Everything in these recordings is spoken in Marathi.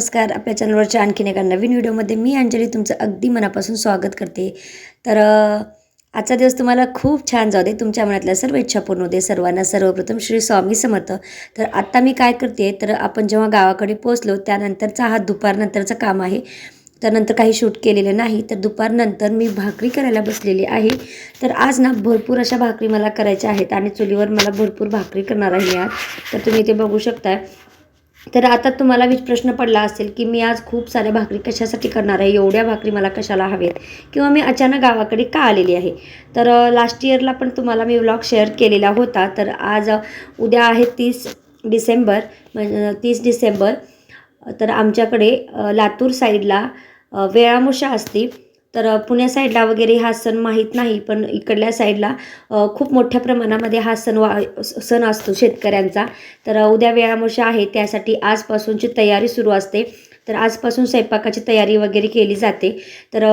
नमस्कार. आपल्या चॅनलवरच्या आणखीन एका नवीन व्हिडिओमध्ये मी अंजली तुमचं अगदी मनापासून स्वागत करते. तर आजचा दिवस तुम्हाला खूप छान जाऊ दे. तुमच्या मनातल्या सर्व इच्छा पूर्ण होते सर्वांना सर्वप्रथम श्री स्वामी समर्थ. तर आत्ता मी काय करते तर आपण जेव्हा गावाकडे पोचलो त्यानंतरचा हा दुपारनंतरचं काम आहे. तर नंतर काही शूट केलेलं नाही. तर दुपारनंतर मी भाकरी करायला बसलेली आहे. तर आज ना भरपूर अशा भाकरी मला करायच्या आहेत आणि चुलीवर मला भरपूर भाकरी करणार आहे आज. तर तुम्ही ते बघू शकता तर आता तुम्हाला विच प्रश्न पडला असेल की मी आज खूप साऱ्या भाकरी कशासाठी करणार आहे एवढ्या भाकरी मला कशाला हवेत? किंवा मी अचानक गावाकडे का आलेली आहे? तर लास्ट इयरला पण तुम्हाला मी व्लॉग शेअर केलेला होता. तर आज उद्या आहे तीस डिसेंबर म्हणजे तीस डिसेंबर. तर आमच्याकडे लातूर साईडला वेळामुशा वेळामुषा असते. तर पुण्या साईडला वगैरे हा सण माहीत नाही पण इकडल्या साईडला खूप मोठ्या प्रमाणामध्ये हा सण वा सण असतो शेतकऱ्यांचा. तर उद्या वेळामुषा आहे त्यासाठी आजपासूनची तयारी सुरू असते. तर आजपासून स्वयंपाकाची तयारी वगैरे केली जाते. तर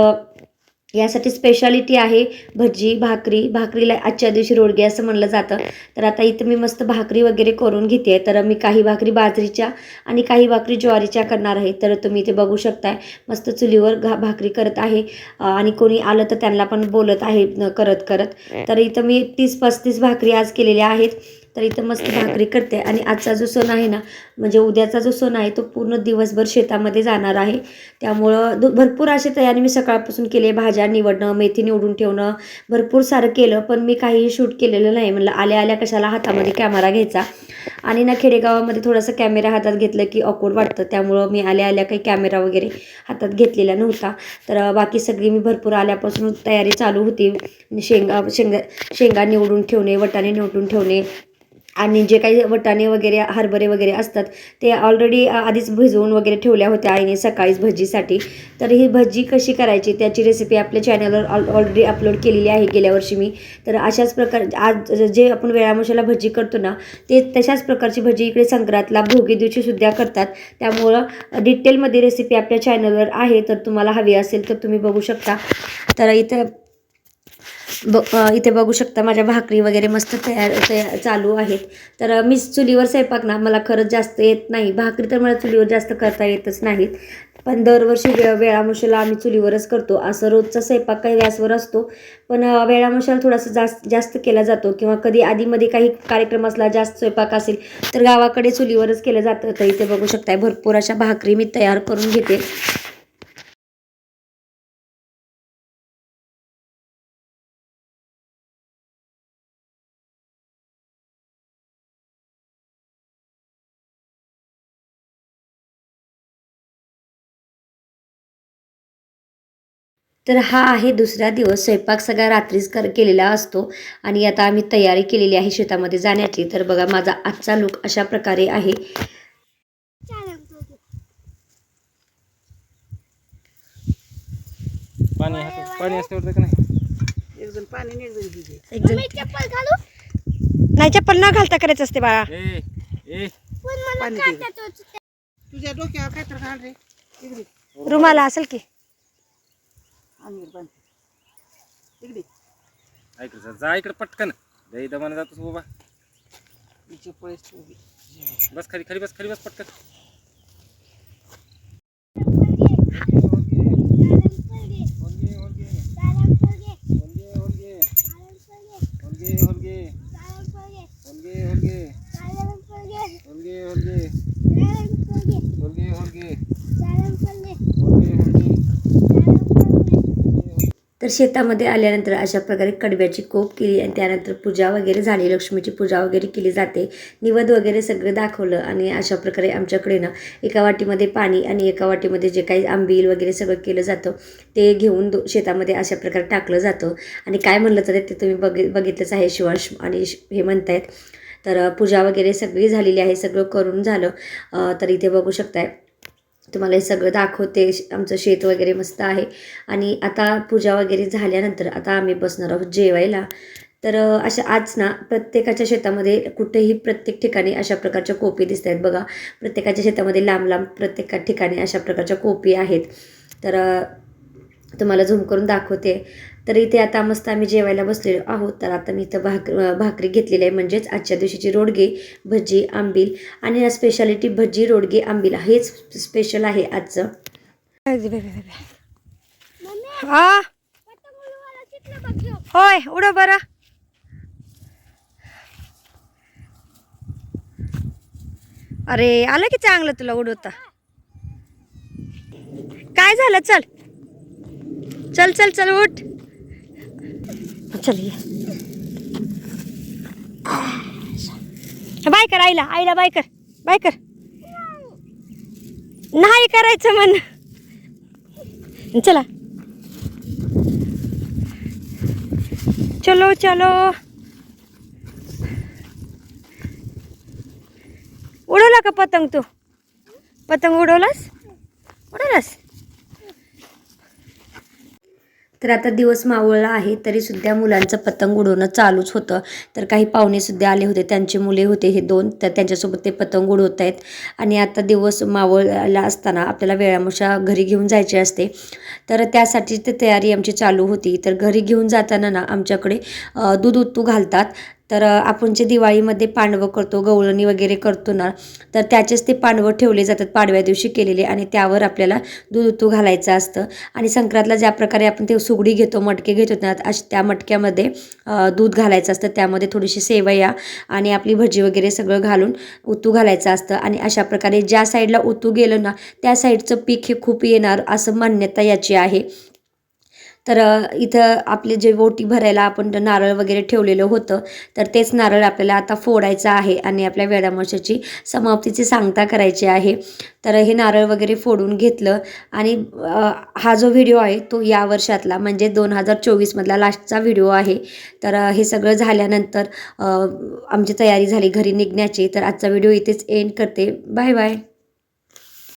यासाठी स्पेशालिटी आहे भजी भाकरी. भाकरीला आजच्या दिवशी रोडगे असं म्हणलं जातं. तर आता इथं मी मस्त भाकरी वगैरे करून घेते. तर मी काही भाकरी बाजरीच्या आणि काही भाकरी ज्वारीच्या करणार आहे. तर तुम्ही इथे बघू शकताय मस्त चुलीवर घा भाकरी करत आहे. आणि कोणी आलं तर त्यांना पण बोलत आहे करत करत. तर इथं मी तीस पस्तीस भाकरी आज केलेल्या आहेत. तर इथं मस्त भाकरी करते. आणि आजचा जो सण आहे ना म्हणजे उद्याचा जो सण आहे तो पूर्ण दिवसभर शेतामध्ये जाणार आहे. त्यामुळं दु- भरपूर अशी तयारी मी सकाळपासून केली आहे. भाज्या निवडणं मेथी निवडून ठेवणं भरपूर सारं केलं पण मी काहीही शूट केलेलं नाही. म्हणलं आल्या आल्या कशाला हातामध्ये कॅमेरा घ्यायचा? आणि ना खेडेगावामध्ये थोडासा कॅमेरा हातात घेतलं की ऑकवर्ड वाटतं. त्यामुळं मी आल्या आल्या काही कॅमेरा वगैरे हातात घेतलेला नव्हता. तर बाकी सगळी मी भरपूर आल्यापासून तयारी चालू होती. शेंगा शेंगा शेंगा निवडून ठेवणे वटाणे निवडून ठेवणे. आणि जे काही वटाणे वगैरे हरभरे वगैरे असतात ते ऑलरेडी आधीच भिजवून वगैरे ठेवल्या होत्या आईने सकाळीच भजीसाठी. तर ही भजी कशी करायची त्याची रेसिपी आपल्या चॅनलवर ऑल ऑलरेडी अपलोड केलेली आहे गेल्या वर्षी मी. तर अशाच प्रकार आज जे आपण वेळामशाला भजी करतो ना ते तशाच प्रकारची भजी इकडे संक्रांतला भोगी दिवशी सुद्धा करतात. त्यामुळं डिटेलमध्ये रेसिपी आपल्या चॅनलवर आहे तर तुम्हाला हवी असेल तर तुम्ही बघू शकता. तर इथं ब इथे बघू शकता माझ्या भाकरी वगैरे मस्त तयार तयार चालू आहेत. तर मी चुलीवर स्वयंपाक ना मला खरंच जास्त येत नाही. भाकरी तर मला चुलीवर जास्त करता येतच नाहीत. पण दरवर्षी वे वेळामुशाला आम्ही चुलीवरच करतो. असं रोजचा स्वयंपाक काही गॅसवर असतो. पण वेळामुशाला थोडासा जास्त जास्त केला जातो. किंवा कधी आधीमध्ये काही कार्यक्रम असला जास्त स्वयंपाक असेल तर गावाकडे चुलीवरच केलं जातं. तर इथे बघू शकताय भरपूर अशा भाकरी मी तयार करून घेते. तर हा आहे दुसरा दिवस. स्वयंपाक सगळा रात्रीच कर केलेला असतो आणि आता आम्ही तयारी केलेली आहे शेतामध्ये जाण्याची. तर बघा माझा आजचा लुक अशा प्रकारे आहे. पाणी पाणी नाही. चप्पल न घालता करायचं असते बाळा. ए ए. पाणी दे. तुझ्या डोक्यावर काय तर घाल रे. इकडे. रुमाला असेल की? इकडे. ऐक जा जा इकडे पटकन. दही दमाने जातोस बाबा. तिचे पैसे उभी. बस खाली खाली बस खाली बस पटकन. तर शेतामध्ये आल्यानंतर अशा प्रकारे कडव्याची कोप केली आणि त्यानंतर पूजा वगैरे झाली. लक्ष्मीची पूजा वगैरे केली जाते. निवद वगैरे सगळं दाखवलं आणि अशा प्रकारे आमच्याकडे ना एका वाटीमध्ये पाणी आणि एका वाटीमध्ये जे काही आंबील वगैरे सगळं केलं जातं. ते घेऊन दो शेतामध्ये अशा प्रकारे टाकलं जातं. आणि काय म्हणलं तर ते तुम्ही बघि बघितलंच आहे. शिवांश आणि श- हे म्हणतायत. तर पूजा वगैरे सगळी झालेली आहे. सगळं करून झालं. तर इथे बघू शकताय. तुम्हाला हे सगळं दाखवते आमचं शेत वगैरे मस्त आहे. आणि आता पूजा वगैरे झाल्यानंतर आता आम्ही बसणार आहोत जेवायला. तर अशा आज ना प्रत्येकाच्या शेतामध्ये कुठेही प्रत्येक ठिकाणी अशा प्रकारच्या कोपी दिसत आहेत बघा. प्रत्येकाच्या शेतामध्ये लांब लांब प्रत्येक ठिकाणी अशा प्रकारच्या कोपी आहेत. तर तुम्हाला झूम करून दाखवते. तर इथे आता मस्त आम्ही जेवायला बसलेलो आहोत. तर आता मी इथं भाक भाकरी घेतलेली आहे. म्हणजेच आजच्या दिवशीची रोडगे भजी आंबील आणि स्पेशालिटी भजी रोडगे आंबील हेच स्पेशल आहे आजचं. हा? होय उडव बरं. अरे आलं की चांगलं तुला उडवता? काय झालं? चल. चल चल चल उठ. चल ये बाय कर आईला आईला बाय कर बाय कर। नाही करायचं म्हण. चला. चलो चलो. उडवला का पतंग तू? पतंग उडवलास? उडवलास? तर आता दिवस मावळला आहे तरी सुद्धा मुलांचं पतंग उडवणं चालूच होतं. तर काही पाहुणे सुद्धा आले होते त्यांचे मुले होते हे दोन तर त्यांच्यासोबत ते पतंग उडवत आहेत आणि आता दिवस मावळला असताना आपल्याला वेळामुशा घरी घेऊन जायचे असते. तर त्यासाठी ते तयारी आमची चालू होती. तर घरी घेऊन जाताना ना आमच्याकडे दूध उत्तू घालतात. तर आपण जे दिवाळीमध्ये पांडवं करतो गवळणी वगैरे करतो ना तर त्याचेच ते पांडवं ठेवले जातात पाडव्या दिवशी केलेले आणि त्यावर आपल्याला दूध उतू घालायचं असतं. आणि संक्रांतला ज्या प्रकारे आपण ते सुगडी घेतो मटके घेतो ना अश त्या मटक्यामध्ये दूध घालायचं असतं. त्यामध्ये थोडीशी सेवया आणि आपली भजी वगैरे सगळं घालून उतू घालायचं असतं. आणि अशा प्रकारे ज्या साईडला उतू गेलं ना त्या साईडचं पीक हे खूप येणार असं मान्यता याची आहे. तर इथं आपले जे ओटी भरायला आपण नारळ वगैरे ठेवलेलं होतं तर तेच नारळ आपल्याला आता फोडायचं आहे आणि आपल्या वेळामोशाची समाप्तीची सांगता करायची आहे. तर हे नारळ वगैरे फोडून घेतलं आणि हा जो व्हिडिओ आहे तो या वर्षातला म्हणजे दोन हजार चोवीसमधला लास्टचा व्हिडिओ आहे. तर हे सगळं झाल्यानंतर आमची तयारी झाली घरी निघण्याची. तर आजचा व्हिडिओ इथेच एंड करते. Bye bye.